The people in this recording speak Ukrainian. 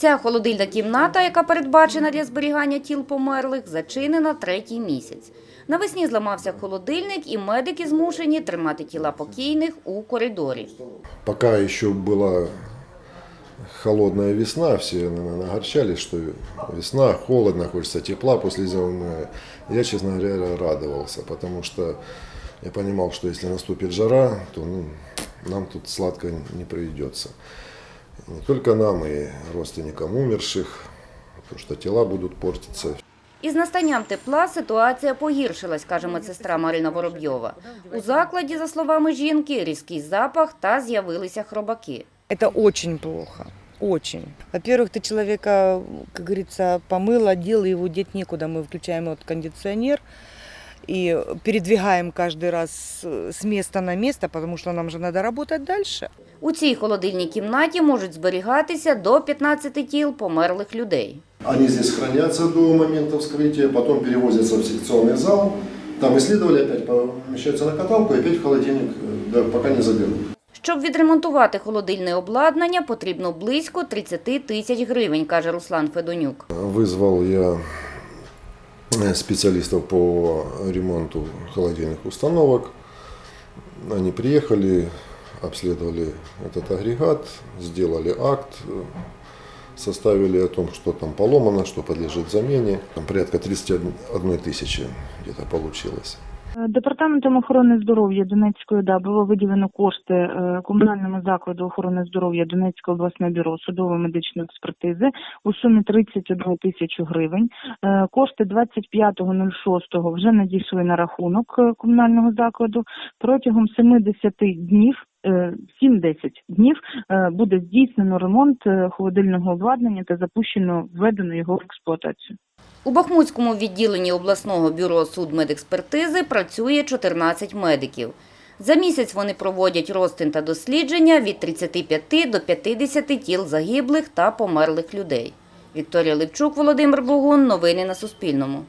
Ця холодильна кімната, яка передбачена для зберігання тіл померлих, зачинена третій місяць. Навесні зламався холодильник, і медики змушені тримати тіла покійних у коридорі. Пока еще была холодная весна, наверное, огорчались, что весна, холодно, хочется тепла после зимы. Я, честно говоря, радовался, потому что я понимал, что если наступит жара, то ну, нам тут сладко не приведется Не только нам, и родственникам умерших, потому что тела будут портиться. Із настанням тепла ситуація погіршилась, каже медсестра Марина Воробйова. У закладі, за словами жінки, різкий запах та з'явилися хробаки. Это очень плохо. Очень. Во-первых, ты человека, как говорится, помыл, одел, и его деть некуда. Мы включаем вот кондиционер и передвигаем каждый раз э, с места на место, потому что нам же надо работать дальше. У цій холодильній кімнаті можуть зберігатися до 15 тіл померлих людей. Они здесь хранятся до момента вскрытия, потом перевозятся в секционный зал. Там исследовали, опять помещаются на каталку и опять в холодильник, э, да, пока не заберут. Щоб відремонтувати холодильне обладнання, потрібно близько 30 тисяч гривень, каже Руслан Федонюк. Вызвал я э, специалистов по ремонту холодильных установок. Они приехали, обследовали этот агрегат, сделали акт, составили о том, что там поломано, что подлежит замене. Там порядка 31 тысячи где-то получилось. Департаментом охорони здоров'я Донецької ОДА було виділено кошти е, комунальному закладу охорони здоров'я Донецького обласне бюро судово-медичної експертизи у сумі 31 тисячу гривень. Е, Кошти 25.06 вже надійшли на рахунок е, комунального закладу. Протягом 70 днів. е, 7-10 днів буде здійснено ремонт холодильного обладнання та запущено введено його в експлуатацію. У Бахмутському відділенні обласного бюро судмедекспертизи працює 14 медиків. За місяць вони проводять розтин та дослідження від 35 до 50 тіл загиблих та померлих людей. Вікторія Левчук, Володимир Богун. Новини на Суспільному.